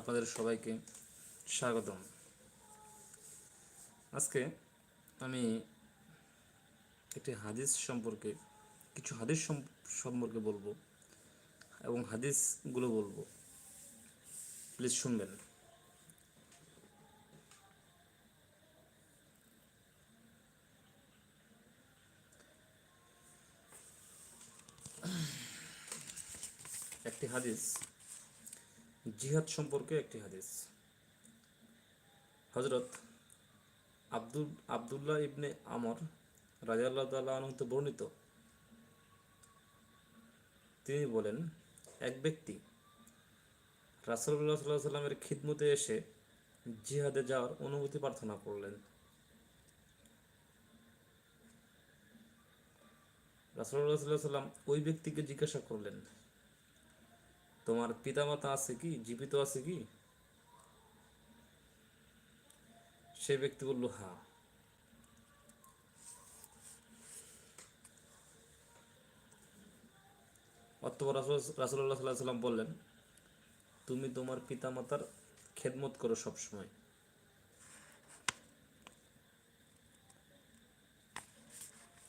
আপনাদের সবাইকে স্বাগতম। আজকে আমি একটি হাদিস সম্পর্কে, কিছু হাদিস সম্পর্কে বলব এবং হাদিসগুলো বলব। প্লিজ শুনবেন। একটি হাদিস জিহাদ সম্পর্কে একটি হাদিস। হজরত আব্দুল, আবদুল্লাহ ইবনে আমর রাজাল্লাহ তাল্লাহ হতে বর্ণিত। তিনি বলেন, এক ব্যক্তি রাসুল্লাহ সাল্লাহ সাল্লামের খিদমতে এসে জিহাদে যাওয়ার অনুমতি প্রার্থনা করলেন। রাসুল্লাহ সাল্লাহ সাল্লাম ওই ব্যক্তিকে জিজ্ঞাসা করলেন তোমার পিতামাতা আছে কি? জীবিত আছে কি? সে ব্যক্তি বলল হ্যাঁ অথবা রাসুল্লাহ সাল্লাহ সাল্লাম বললেন, তুমি তোমার পিতামাতার খেদমত করো সবসময়।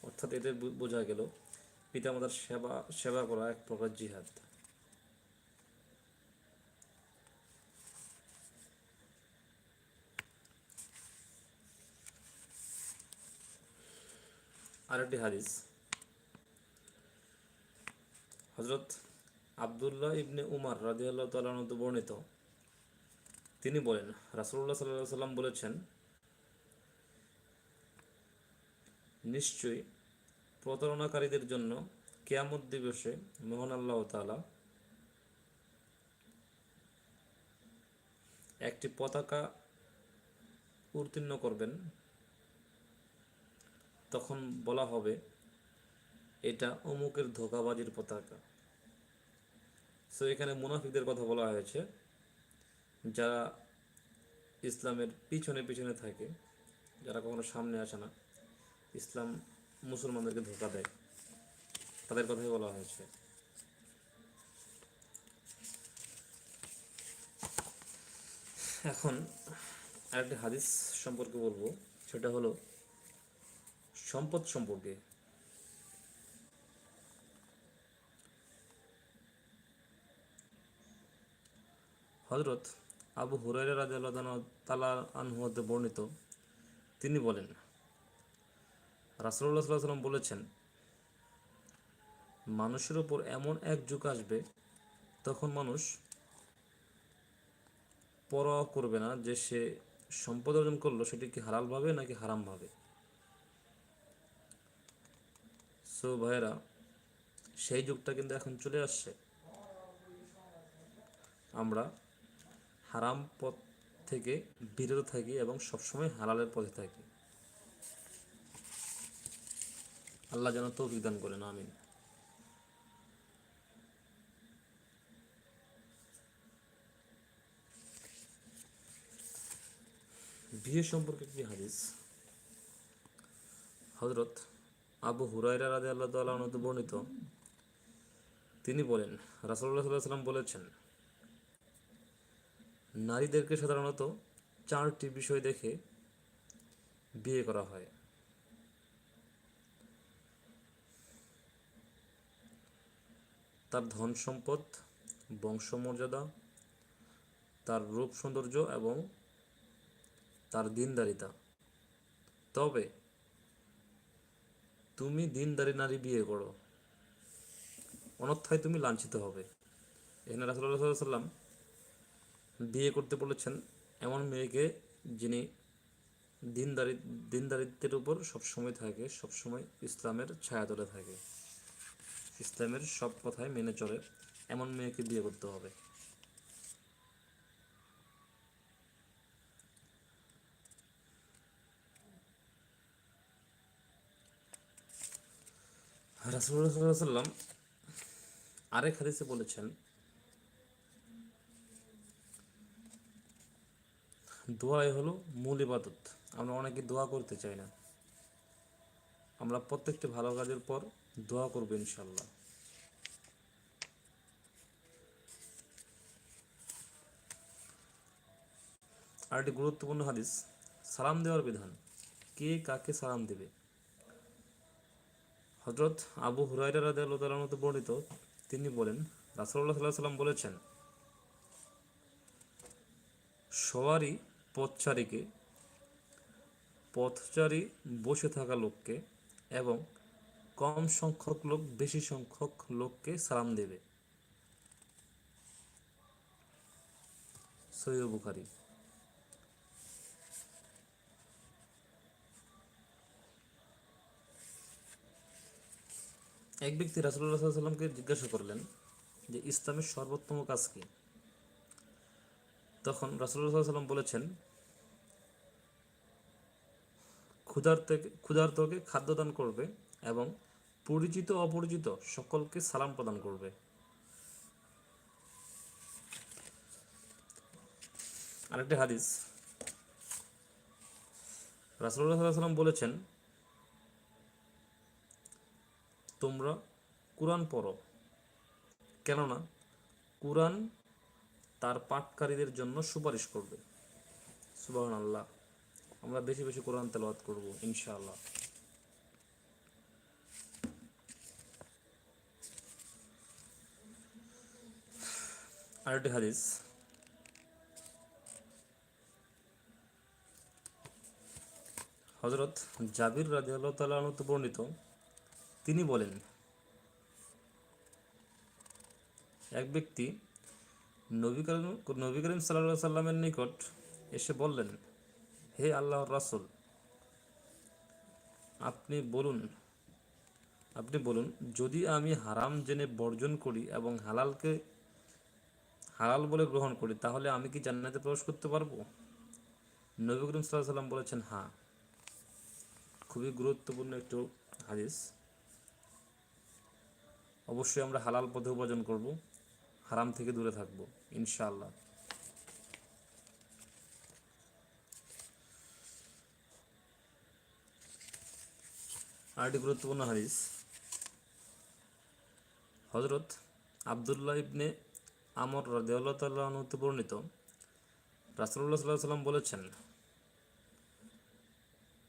অর্থাৎ এতে বোঝা গেল, পিতামাতার সেবা সেবা করা এক প্রকার জিহাদ। আরেকটি হাদিস। হজরত আবদুল্লাহ ইবনে উমার রাজিয়াল্লাহ বর্ণিত। তিনি বলেন রাসুল্লাহ সাল্লাহ সাল্লাম বলেছেন, নিশ্চয়ই প্রতারণাকারীদের জন্য কেয়ামত দিবসে মোহন আল্লাহ তালা একটি পতাকা উত্তীর্ণ করবেন তখন বলা হবে, এটা অমুকের ধোকাবাজির পতাকা। সো এখানে মুনাফিকদের কথা বলা হয়েছে, যারা ইসলামের পিছনে পিছনে থাকে, যারা কখনো সামনে আসে না, ইসলাম মুসলমানদেরকে ধোকা দেয়। তাদের কথাই বলা হয়েছে। এখন আরেকটি হাদিস সম্পর্কে বলব, সেটা হলো সম্পদ সম্পর্কে। হজরত আবু হুরাইরা রাদিয়াল্লাহু তালা আনহু হতে বর্ণিত। তিনি বলেন আলাইহি সাল্লাম বলেছেন, মানুষের ওপর এমন এক যুগ আসবে, তখন মানুষ পরোয়া করবে না যে সে সম্পদ অর্জন করল সেটি কি হালালভাবে নাকি হারামভাবে সো ভাইয়েরা, সেই যুগটা কিন্তু এখন চলে আসছে। আমরা হারাম পথ থেকে বিরত থাকি এবং সবসময় হালালের পথে থাকি। আল্লাহ যেন তৌফিক দান করেন, আমিন। বিয়ে সম্পর্কে একটি হাদিস। হজরত আবু হুরাইরা রাদে আল্লাহ তাল্লাহ বর্ণিত। তিনি বলেন রাসুল্লাহ সাল্লাহ সাল্লাম বলেছেন, নারীদেরকে সাধারণত চারটি বিষয় দেখে বিয়ে করা হয়। তার ধন সম্পদ, বংশমর্যাদা, তার রূপ সৌন্দর্য এবং তার দিনদারিতা। তবে তুমি দিনদারি নারী বিয়ে করো। অনর্থায় তুমি লাঞ্ছিত হবে। এখানে রাসুল্লাহ সাল্লাম বিয়ে করতে বলেছেন এমন মেয়েকে যিনি দিনদারি, দিনদারিত্বের উপর সবসময় থাকে, সবসময় ইসলামের ছায়া ছায়াতলে থাকে। ইসলামের সব কথায় মেনে চলে এমন মেয়েকে বিয়ে করতে হবে। রাসুল্লাহ সাল্লাম আরেক হাদিসে বলেছেন, দোয়াই হলো মূল ইবাদত। আমরা অনেকে দোয়া করতে চাই না। আমরা প্রত্যেকটি ভালো কাজের পর দোয়া করব ইনশাল্লাহ আর একটি গুরুত্বপূর্ণ হাদিস, সালাম দেওয়ার বিধান, কে কাকে সালাম দেবে? হজরত আবু হুরাইরা মতো বর্ণিত, তিনি বলেন, রাসূলুল্লাহ সাল্লাল্লাহু আলাইহি সাল্লাম বলেছেন, সওয়ারি পথচারীকে, পথচারী বসে থাকা লোককে এবং কম সংখ্যক লোক, বেশি সংখ্যক লোককে সালাম দেবে। বুখারি। এক ব্যক্তি রাসুল্লাহ সাল্লামকে জিজ্ঞাসা করলেন যে, ইসলামের সর্বোত্তম কাজ কি? তখন রাসুল্লাহ সাল্লাম বলেছেন, ক্ষুধার্তকে ক্ষুধার্তকে খাদ্যদান করবে এবং পরিচিত অপরিচিত সকলকে সালাম প্রদান করবে। আরেকটি হাদিস। রাসুল্লাহ সাল্লাম বলেছেন তোমরা কোরআন পড়ো। কেননা কোরআন তার পাঠকারীদের জন্য সুপারিশ করবে। সুবাহ আল্লাহ আমরা বেশি বেশি কোরআন তেলাওয়াত করব, ইনশাআল্লাহ। আরেকটি হাদিস। হজরত জাবির রাজি আল্লাহ তালতে বর্ণিত তিনি বলেন, এক ব্যক্তি নবী করিম নবী করিম সাল্লা সাল্লামের নিকট এসে বললেন, হে আল্লাহর রাসুল, আপনি বলুন আপনি বলুন, যদি আমি হারাম জেনে বর্জন করি এবং হালালকে, হালাল বলে গ্রহণ করি, তাহলে আমি কি জান্নাতে প্রবেশ করতে পারব? নবী করিম সাল্লাহ সাল্লাম বলেছেন হ্যাঁ। খুবই গুরুত্বপূর্ণ একটু হাদিস। অবশ্যই আমরা হালাল পথে উপার্জন করব, হারাম থেকে দূরে থাকব, ইনশাআল্লাহ। আরেকটি গুরুত্বপূর্ণ হাদিস। হজরত আবদুল্লাহ ইবনে আমর আনহু বর্ণিত, রাসূলুল্লাহ সাল্লাল্লাহু আলাইহি সাল্লাম বলেছেন,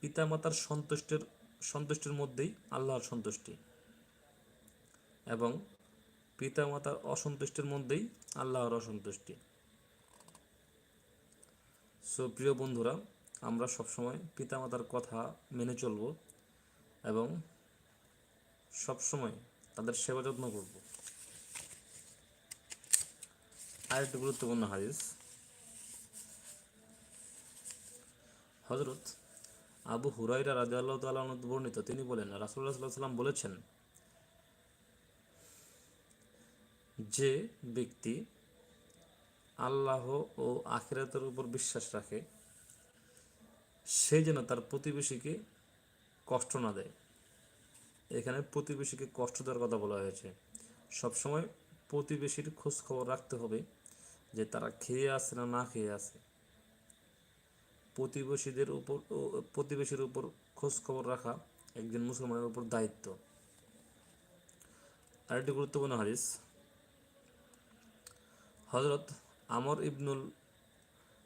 পিতামাতার সন্তুষ্টের, সন্তুষ্টির মধ্যেই আল্লাহর সন্তুষ্টি। এবং পিতামাতার অসন্তুষ্টির মধ্যেই আল্লাহর অসন্তুষ্টি। সো প্রিয় বন্ধুরা, আমরা সবসময় পিতামাতার কথা মেনে চলব এবং সবসময় তাদের সেবা যত্ন করব। আরেকটি গুরুত্বপূর্ণ হাদিস। হজরত আবু হুরাইরা রাজা আল্লাহ তাল্লাহ বর্ণিত। তিনি বলেন রাসুল্লাহ সাল্লাহ সাল্লাম বলেছেন যে ব্যক্তি আল্লাহ ও আখিরাতের উপর বিশ্বাস রাখে, সে যেন তার প্রতিবেশীকে কষ্ট না দেয়। এখানে প্রতিবেশীকে কষ্ট দেওয়ার কথা বলা হয়েছে। সবসময় প্রতিবেশীর খোঁজ খবর রাখতে হবে যে তারা খেয়ে আছে না না খেয়ে আছে। প্রতিবেশীদের উপর প্রতিবেশীর উপর খোঁজ খবর রাখা একজন মুসলমানের উপর দায়িত্ব। আরেকটি গুরুত্বপূর্ণ হাদিস হজরত আমর ইবনুল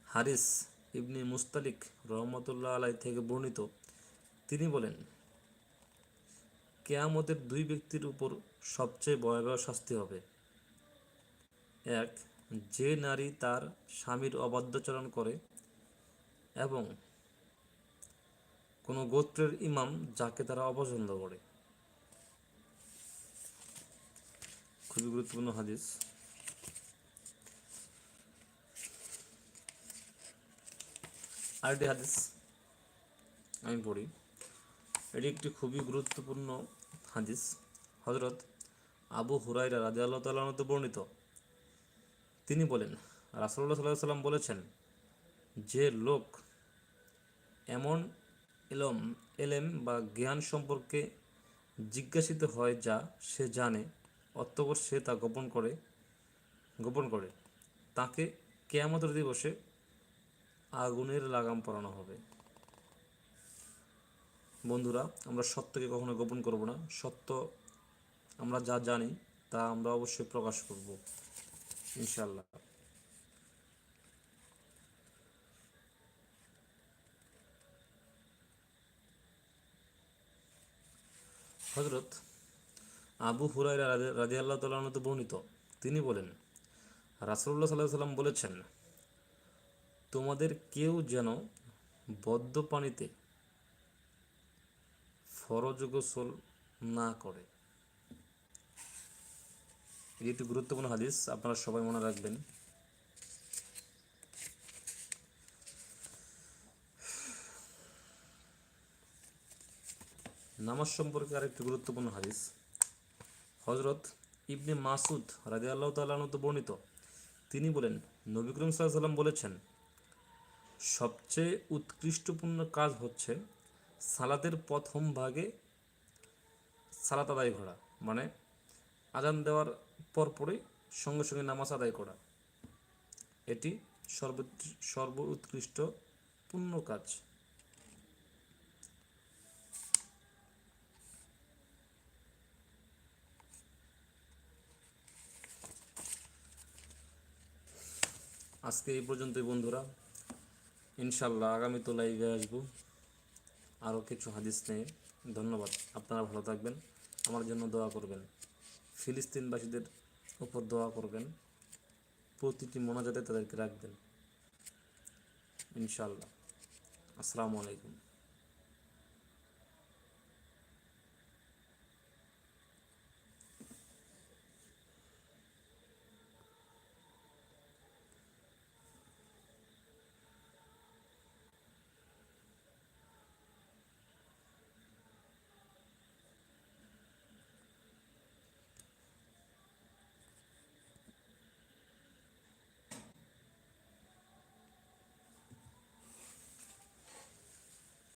হারিস ইবনি মুস্তালিক রহমতুল্লাহ আলাই থেকে বর্ণিত। তিনি বলেন, কেয়ামতের দুই ব্যক্তির উপর সবচেয়ে ভয়াবহ শাস্তি হবে। এক, যে নারী তার স্বামীর অবাধ্যচরণ করে এবং কোনো গোত্রের ইমাম যাকে তারা অপছন্দ করে। খুবই গুরুত্বপূর্ণ হাদিস। আরেকটি হাদিস। আমি পড়ি। এটি একটি খুবই গুরুত্বপূর্ণ হাদিস। হজরত আবু হুরাইরা রাজা আল্লাহ তাল্লাহতে বর্ণিত। তিনি বলেন রাসুল্লাহ সাল্লাহ সাল্লাম বলেছেন, যে লোক এমন এলম, এলেম বা জ্ঞান সম্পর্কে জিজ্ঞাসিত হয় যা সে জানে, অতঃপর সে তা গোপন করে গোপন করে, তাকে কেয়ামতের দিবসে আগুনের লাগাম পরানো হবে। বন্ধুরা, আমরা সত্যকে কখনো গোপন করব না। সত্য আমরা যা জানি, তা আমরা অবশ্যই প্রকাশ করব ইনশাল্লাহ হজরত আবু হুরাই রাজি আল্লাহ তাল্লাহ বর্ণিত। তিনি বলেন রাসুল্লাহ সাল্লাহ সাল্লাম বলেছেন তোমাদের কেউ যেন বদ্ধ পানিতে ফরজ গোসল না করে। এটি একটি গুরুত্বপূর্ণ হাদিস আপনারা সবাই মনে রাখবেন। নামাজ সম্পর্কে আরেকটি গুরুত্বপূর্ণ হাদিস। হজরত ইবনে মাসুদ রাজি আল্লাহ তাল্লাহত বর্ণিত। তিনি বলেন, নবী করিম সাল্লাম বলেছেন সবচেয়ে উৎকৃষ্টপূর্ণ কাজ হচ্ছে সালাতের প্রথম ভাগে সালাত আদায় করা। মানে আজান দেওয়ার পরপরই সঙ্গে সঙ্গে নামাজ আদায় করা। এটি সর্ব সর্ব উৎকৃষ্ট পূর্ণ কাজ। আজকে এই পর্যন্তই বন্ধুরা। ইনশাল্লাহ আগামী তো লাইভে আসব। আরও কিছু হাদিস নিয়ে। ধন্যবাদ। আপনারা ভালো থাকবেন। আমার জন্য দোয়া করবেন। ফিলিস্তিনবাসীদের উপর দোয়া করবেন। প্রতিটি মোনাজাতে তাদেরকে রাখবেন। ইনশাল্লাহ আসসালামু আলাইকুম।